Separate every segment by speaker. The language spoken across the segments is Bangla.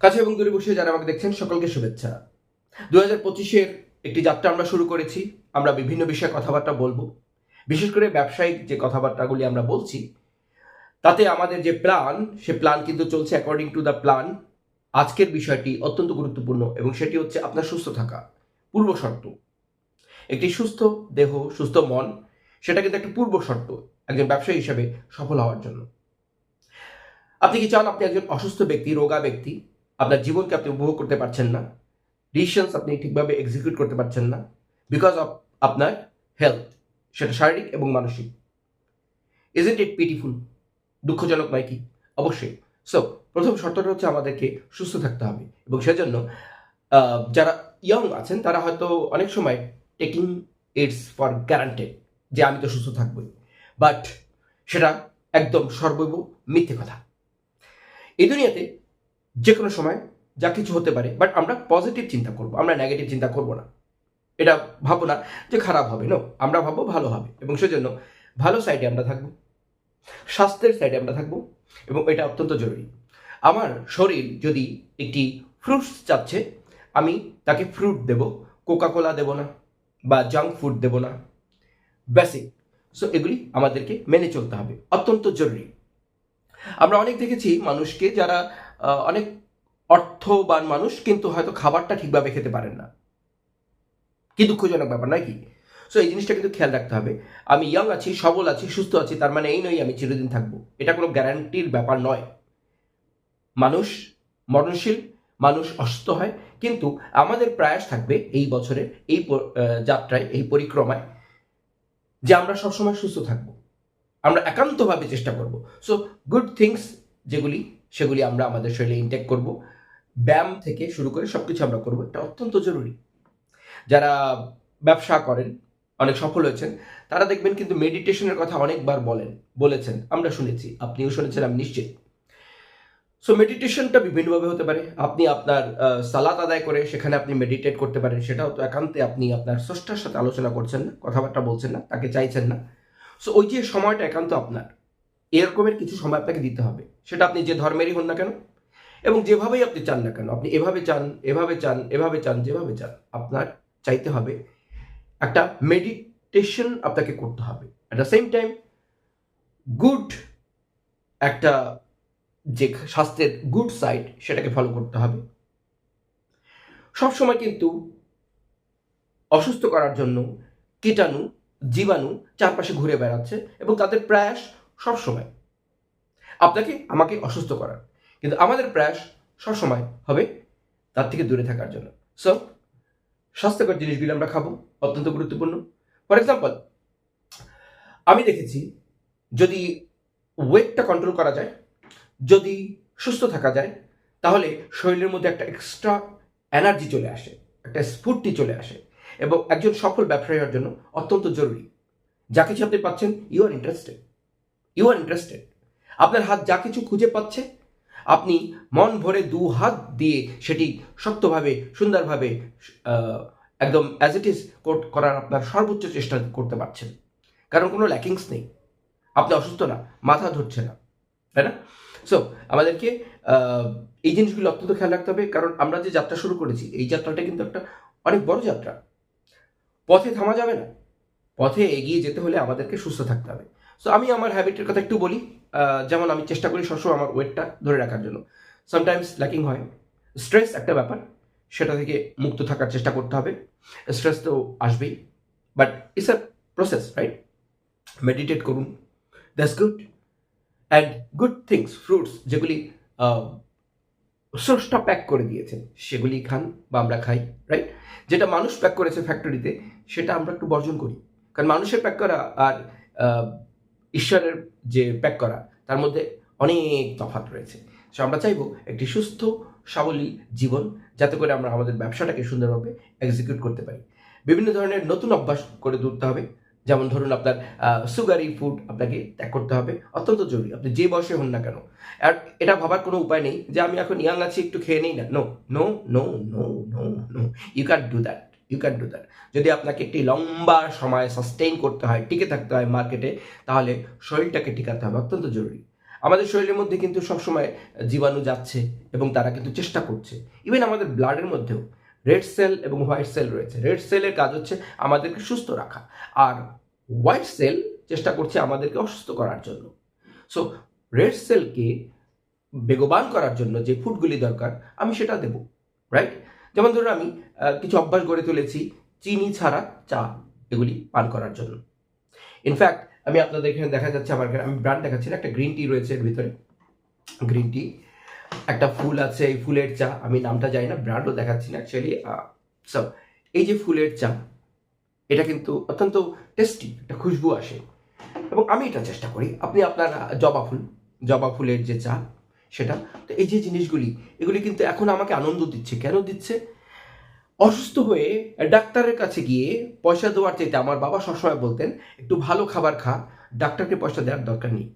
Speaker 1: কাছে এবং দূরে বসে যারা আমাকে দেখছেন, সকলকে শুভেচ্ছা। দু হাজার পঁচিশের একটি যাত্রা আমরা শুরু করেছি। আমরা বিভিন্ন বিষয়ে কথাবার্তা বলব। বিশেষ করে ব্যবসায়িক যে কথাবার্তাগুলি আমরা বলছি, তাতে আমাদের যে প্ল্যান, সে প্ল্যান কিন্তু চলছে অ্যাকর্ডিং টু দ্য প্ল্যান আজকের বিষয়টি অত্যন্ত গুরুত্বপূর্ণ এবং সেটি হচ্ছে আপনার সুস্থ থাকা। পূর্ব শর্ত। একটি সুস্থ দেহ, সুস্থ মন, সেটা কিন্তু একটা পূর্ব শর্ত একজন ব্যবসায়ী হিসেবে সফল হওয়ার জন্য। আপনি কি চান আপনি একজন অসুস্থ ব্যক্তি, রোগা ব্যক্তি? আপনার জীবনকে আপনি উপভোগ করতে পারছেন না। ডিসিশনস আপনি ঠিকভাবে এক্সিকিউট করতে পারছেন না বিকজ অফ আপনার হেলথ সেটা শারীরিক এবং মানসিক। ইজেন্ট ইট ইট পিটিফুল দুঃখজনক নয় কি? অবশ্যই। সো প্রথম শর্তটা হচ্ছে আমাদেরকে সুস্থ থাকতে হবে এবং সেজন্য যারা ইয়ং আছেন, তারা হয়তো অনেক সময় টেকিং ইটস ফর গ্যারান্টেড যে আমি তো সুস্থ থাকবই। বাট সেটা একদম সর্বৈব মিথ্যে কথা। এই দুনিয়াতে যে কোনো সময় যা কিছু হতে পারে বাট আমরা পজিটিভ চিন্তা করব, আমরা নেগেটিভ চিন্তা করব না। এটা ভাবো না যে খারাপ হবে নো আমরা ভাববো ভালো হবে। এবং সেজন্য ভালো সাইডে আমরা থাকব, স্বাস্থ্যের সাইডে আমরা থাকব, এবং এটা অত্যন্ত জরুরি। আমার শরীর যদি একটি ফ্রুটস চাচ্ছে, আমি তাকে ফ্রুট দেব কোকাকোলা দেব না, বা জাঙ্ক ফুড দেব না বেসিক সো এগুলি আমাদেরকে মেনে চলতে হবে, অত্যন্ত জরুরি। আমরা অনেক দেখেছি মানুষকে যারা অনেক অর্থবান মানুষ কিন্তু হয়তো খাবারটা ঠিকভাবে খেতে পারেন না। কি দুঃখজনক ব্যাপার নাকি সো এই জিনিসটা কিন্তু খেয়াল রাখতে হবে। আমি ইয়াং আছি, সবল আছি, সুস্থ আছি, তার মানে এই নয় আমি চিরদিন থাকব। এটা কোনো গ্যারান্টির ব্যাপার নয়। মানুষ মরণশীল, মানুষ অসুস্থ হয়, কিন্তু আমাদের প্রয়াস থাকবে এই বছরের, এই যাত্রায়, এই পরিক্রমায় যে আমরা সবসময় সুস্থ থাকব। আমরা একান্তভাবে চেষ্টা করব। সো গুড থিংস যেগুলি সেগুলি আমরা আমাদের শরীরে ইনটেক করব। ব্যায়াম থেকে শুরু করে সব কিছু আমরা করব। এটা অত্যন্ত জরুরি। যারা ব্যবসা করেন, অনেক সফল হয়েছেন, তারা দেখবেন কিন্তু মেডিটেশনের কথা অনেকবার বলেন, বলেছেন। আমরা শুনেছি, আপনিও শুনেছেন, আমি নিশ্চিত। সো মেডিটেশনটা বিভিন্নভাবে হতে পারে। আপনি আপনার সালাত আদায় করে সেখানে আপনি মেডিটেট করতে পারেন। সেটাও তো একান্তে আপনি আপনার স্রষ্টার সাথে আলোচনা করছেন না, কথাবার্তা বলছেন না, তাকে চাইছেন না। সো ওই যে সময়টা একান্ত আপনার। এরকমের কিছু সময় আপনাকে দিতে হবে। সেটা আপনি যে ধর্মেরই হন না কেন, এবং যেভাবেই আপনি চান না কেন, আপনি এভাবে চান এভাবে চান এভাবে চান, যেভাবে চান, আপনার চাইতে হবে একটা মেডিটেশন আপনাকে করতে হবে। At the same time good একটা যে স্বাস্থ্যের গুড সাইড সেটাকে ফলো করতে হবে। সবসময় কিন্তু অসুস্থ করার জন্য কীটাণু, জীবাণু চারপাশে ঘুরে বেড়াচ্ছে, এবং তাদের প্রয়াস সবসময়। আপনাকে আমাকে অসুস্থ করার। কিন্তু আমাদের প্রয়াস সবসময় হবে তার থেকে দূরে থাকার জন্য। সো স্বাস্থ্যকর জিনিসগুলো আমরা খাব, অত্যন্ত গুরুত্বপূর্ণ। ফর এক্সাম্পল আমি দেখেছি যদি ওয়েটটা কন্ট্রোল করা যায়, যদি সুস্থ থাকা যায়, তাহলে শরীরের মধ্যে একটা এক্সট্রা এনার্জি চলে আসে, একটা স্ফূর্তি চলে আসে এবং একজন সফল ব্যবসায়ী হওয়ার জন্য অত্যন্ত জরুরি। যা কিছু আপনি পাচ্ছেন you are interested you are interested আপনার হাত যা কিছু খুঁজে পাচ্ছে, আপনি মন ভরে দু হাত দিয়ে সেটি শক্তভাবে, সুন্দরভাবে একদম অ্যাজ ইট ইজ করার আপনার সর্বোচ্চ চেষ্টা করতে পারছেন। কারণ কোনো ল্যাকিংস নেই। আপনি অসুস্থ না, মাথা ধরছে না। তাই না? সো আমাদেরকে এই জিনিসগুলো অত্যন্ত খেয়াল রাখতে হবে। কারণ আমরা যে যাত্রা শুরু করেছি, এই যাত্রাটা কিন্তু একটা অনেক বড় যাত্রা। পথে থামা যাবে না। পথে এগিয়ে যেতে হলে আমাদেরকে সুস্থ থাকতে হবে। সো আমি আমার হ্যাবিটের কথা একটু বলি যেমন আমি চেষ্টা করি সবসময় আমার ওয়েটটা ধরে রাখার জন্য। সামটাইমস ল্যাকিং হয়। স্ট্রেস একটা ব্যাপার, সেটা থেকে মুক্ত থাকার চেষ্টা করতে হবে। স্ট্রেস তো আসবেই। But it's a process right meditate করুন। That's good and good things fruits যেগুলি সোর্সটা প্যাক করে দিয়েছেন, সেগুলি খান বা আমরা খাই রাইট যেটা মানুষ প্যাক করেছে ফ্যাক্টরিতে সেটা আমরা একটু বর্জন করি। কারণ মানুষের প্যাক করা আর ঈশ্বরের যে প্যাক করা, তার মধ্যে অনেক তফাৎ রয়েছে। সো আমরা চাইব একটি সুস্থ, সাবলীল জীবন, যাতে করে আমরা আমাদের ব্যবসাটাকে সুন্দরভাবে এক্সিকিউট করতে পারি। বিভিন্ন ধরনের নতুন অভ্যাস করে তুলতে হবে। যেমন ধরুন আপনার সুগারি ফুড আপনাকে ত্যাগ করতে হবে। অত্যন্ত জরুরি। আপনি যে বয়সে হন না কেন। আর এটা ভাবার কোনো উপায় নেই যে আমি এখন ইয়াং আছি, একটু খেয়ে নিই না। No no no no no no you can do that you can do that যদি আপনাকে একটি লম্বা সময় সাস্টেইন করতে হয়, টিকে থাকতে হয় মার্কেটে তাহলে শরীরটাকে টিকাতে হবে, অত্যন্ত জরুরি। আমাদের শরীরের মধ্যে কিন্তু সবসময় জীবাণু যাচ্ছে এবং তারা কিন্তু চেষ্টা করছে। ইভেন আমাদের ব্লাডের মধ্যেও রেড সেল এবং হোয়াইট সেল রয়েছে। রেড সেলের কাজ হচ্ছে আমাদেরকে সুস্থ রাখা। আর হোয়াইট সেল চেষ্টা করছে আমাদেরকে অসুস্থ করার জন্য। সো রেড সেলকে বেগবান করার জন্য যে ফুডগুলি দরকার, আমি সেটা দেব রাইট যেমন ধরুন আমি কিছু অভ্যাস গড়ে তুলেছি চিনি ছাড়া চা এগুলি পান করার জন্য। ইনফ্যাক্ট আমি আপনাদের এখানে দেখা যাচ্ছে আমার আমি ব্র্যান্ড দেখাচ্ছি একটা গ্রিন টি রয়েছে এর ভিতরে। গ্রিন টি একটা ফুল আছে, এই ফুলের চা, আমি নামটা জানি না ব্র্যান্ডও দেখাচ্ছি না অ্যাকচুয়ালি সব এই যে ফুলের চা, এটা কিন্তু অত্যন্ত টেস্টি একটা খুশবু আসে। এবং আমি এটা চেষ্টা করি, আপনি আপনার জবা ফুল, জবা ফুলের যে চা সেটা। তো এই যে জিনিসগুলি, এগুলি কিন্তু এখন আমাকে আনন্দ দিচ্ছে। কেন দিচ্ছে? অসুস্থ হয়ে ডাক্তারের কাছে গিয়ে পয়সা দেওয়ার চাইতে আমার বাবা সবসময় বলতেন, একটু ভালো খাবার খা, ডাক্তারকে পয়সা দেওয়ার দরকার নেই।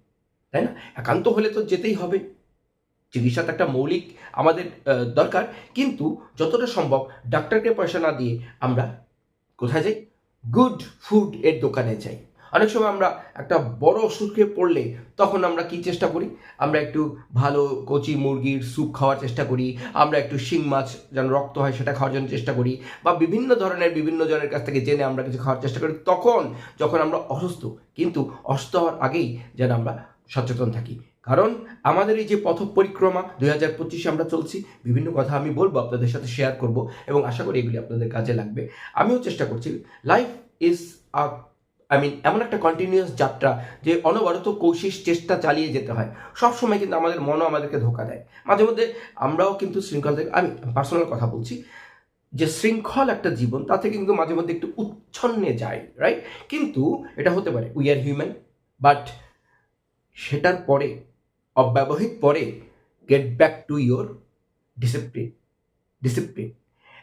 Speaker 1: তাই না? একান্ত হলে তো যেতেই হবে। চিকিৎসা তো একটা মৌলিক আমাদের দরকার। কিন্তু যতটা সম্ভব ডাক্তারকে পয়সা না দিয়ে আমরা কোথায় যাই? গুড ফুড এর দোকানে যাই। অনেক সময় আমরা একটা বড় অসুখে পড়লে তখন আমরা কি চেষ্টা করি? আমরা একটু ভালো কচি মুরগির স্যুপ খাওয়ার চেষ্টা করি, আমরা একটু শিং মাছ যেন রক্ত হয় সেটা খাওয়ার জন্য চেষ্টা করি বা বিভিন্ন ধরনের বিভিন্ন জনের কাছ থেকে জেনে আমরা কিছু খাওয়ার চেষ্টা করি। তখন যখন আমরা অসুস্থ, কিন্তু অসুস্থ হওয়ার আগেই যেন আমরা সচেতন থাকি। কারণ আমাদের এই যে পথ পরিক্রমা দুই হাজার পঁচিশে আমরা চলছি, বিভিন্ন কথা আমি বলব, আপনাদের সাথে শেয়ার করব এবং আশা করি এগুলি আপনাদের কাজে লাগবে। আমিও চেষ্টা করছি। Life is a I mean এমন একটা কন্টিনিউয়াস যাত্রা যে অনবরত কৌশিস চেষ্টা চালিয়ে যেতে হয়। সব সময় কিন্তু আমাদের মনও আমাদেরকে ধোকা দেয়। মাঝে মধ্যে আমরাও কিন্তু শৃঙ্খল থেকে আমি পার্সোনাল কথা বলছি। যে শৃঙ্খল একটা জীবন, তাতে কিন্তু মাঝে মধ্যে একটু উচ্ছন্নে যায় রাইট কিন্তু এটা হতে পারে উই আর হিউম্যান বাট সেটার পরে অব্যবহিত পরে get back to your discipline discipline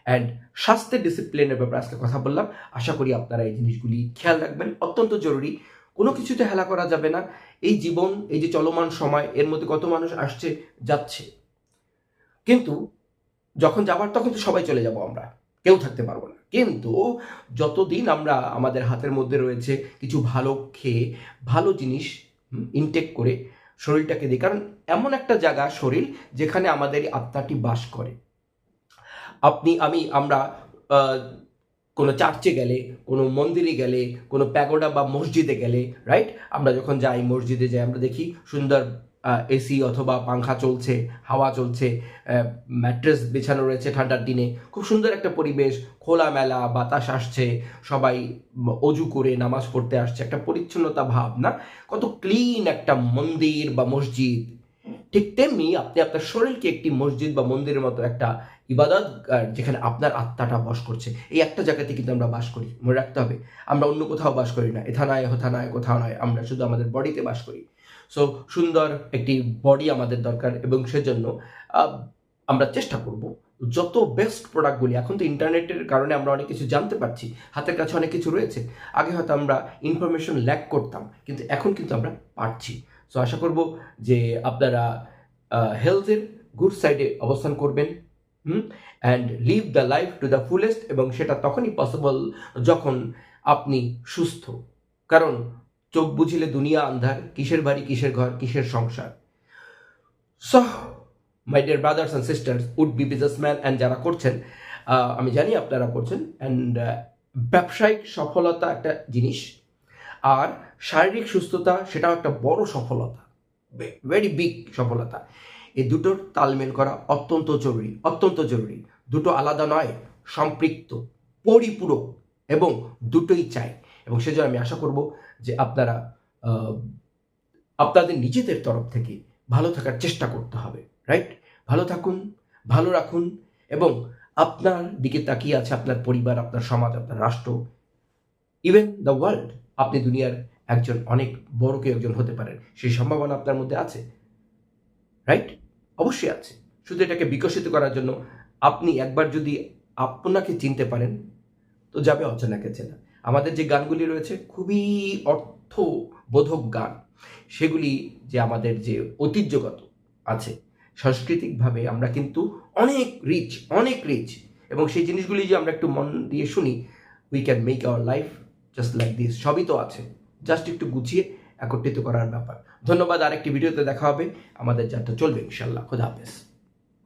Speaker 1: and স্বাস্থ্যের ডিসিপ্লিনের ব্যাপারে আজকে কথা বললাম। আশা করি আপনারা এই জিনিসগুলি খেয়াল রাখবেন। অত্যন্ত জরুরি। কোনো কিছুতে হেলা করা যাবে না। এই জীবন, এই যে চলমান সময়, এর মধ্যে কত মানুষ আসছে, যাচ্ছে। কিন্তু যখন যাবার, তখন তো সবাই চলে যাব আমরা। কেউ থাকতে পারব না। কিন্তু যতদিন আমরা আমাদের হাতের মধ্যে রয়েছে কিছু ভালো খেয়ে, ভালো জিনিস ইনটেক করে, শরীরটাকে দিই। কারণ এমন একটা জায়গা, শরীর, যেখানে আমাদের আত্মাটি বাস করে। আপনি, আমি, আমরা কোনো চার্চে গেলে, কোনো মন্দিরে গেলে, কোনো প্যাগোডা বা মসজিদে গেলে রাইট আমরা যখন যাই, মসজিদে যাই, আমরা দেখি সুন্দর এসি অথবা পাংখা চলছে, হাওয়া চলছে ম্যাট্রেস বিছানো রয়েছে ঠান্ডার দিনে। খুব সুন্দর একটা পরিবেশ, খোলামেলা, বাতাস আসছে, সবাই অজু করে নামাজ পড়তে আসছে, একটা পরিচ্ছন্নতা ভাব, না? কত ক্লিন একটা মন্দির বা মসজিদ। ঠিক তেমনি আপনি আপনার শরীরকে একটি মসজিদ বা মন্দিরের মতো একটা ইবাদত যেখানে আপনার আত্মাটা বাস করছে, এই একটা জায়গাতে কিন্তু আমরা বাস করি, মনে রাখতে হবে। আমরা অন্য কোথাও বাস করি না এথা নয় হোথা নয় কোথাও নয়, আমরা শুধু আমাদের বডিতে বাস করি। সো সুন্দর একটি বডি আমাদের দরকার এবং সেজন্য আমরা চেষ্টা করব। যত বেস্ট প্রোডাক্টগুলি এখন তো ইন্টারনেটের কারণে আমরা অনেক কিছু জানতে পারছি, হাতের কাছে অনেক কিছু রয়েছে। আগে হয়তো আমরা ইনফরমেশন ল্যাক করতাম, কিন্তু এখন কিন্তু আমরা পারছি। সো আশা করব যে আপনারা হেলথের গুড সাইডে অবস্থান করবেন and live the life to the fullest এবং সেটা তখনই পসিবল যখন আপনি সুস্থ। কারণ চোখ বুঝিলে দুনিয়া আন্ধার, কিসের বাড়ি, কিসের ঘর, কিসের সংসার? So my dear brothers and sisters would be businessman and যারা করছেন আমি জানি আপনারা করছেন। অ্যান্ড ব্যবসায়িক সফলতা একটা জিনিস। আর শারীরিক সুস্থতা সেটাও একটা বড় সফলতা। ভেরি বিগ সফলতা। এই দুটোর তালমেল করা অত্যন্ত জরুরি অত্যন্ত জরুরি। দুটো আলাদা নয় সম্পৃক্ত পরিপূরক এবং দুটোই চাই। এবং সেজন্য আমি আশা করব যে আপনারা আপনাদের নিজেদের তরফ থেকে ভালো থাকার চেষ্টা করতে হবে রাইট ভালো থাকুন ভালো রাখুন এবং আপনার দিকে তাকিয়ে আছে আপনার পরিবার আপনার সমাজ আপনার রাষ্ট্র। ইভেন দ্য ওয়ার্ল্ড আপনি দুনিয়ার একজন অনেক বড় কেউ একজন হতে পারেন। সেই সম্ভাবনা আপনার মধ্যে আছে? রাইট অবশ্যই আছে। শুধু এটাকে বিকশিত করার জন্য আপনি একবার যদি আপনাকে চিনতে পারেন, তো যাবে অচেনাকে চেনা আমাদের যে গানগুলি রয়েছে, খুবই অর্থবোধক গান। সেগুলি যে আমাদের যে ঐতিহ্যগত আছে, সাংস্কৃতিকভাবে আমরা কিন্তু অনেক রিচ অনেক রিচ এবং সেই জিনিসগুলি যে আমরা একটু মন দিয়ে শুনি we can make our life just like this সবই তো আছে। জাস্ট একটু গুছিয়ে একত্রিত করার ব্যাপার। ধন্যবাদ, আরেকটি ভিডিওতে দেখা হবে। আমাদের যাত্রা চলবে ইনশাল্লাহ খুদা হাফেজ।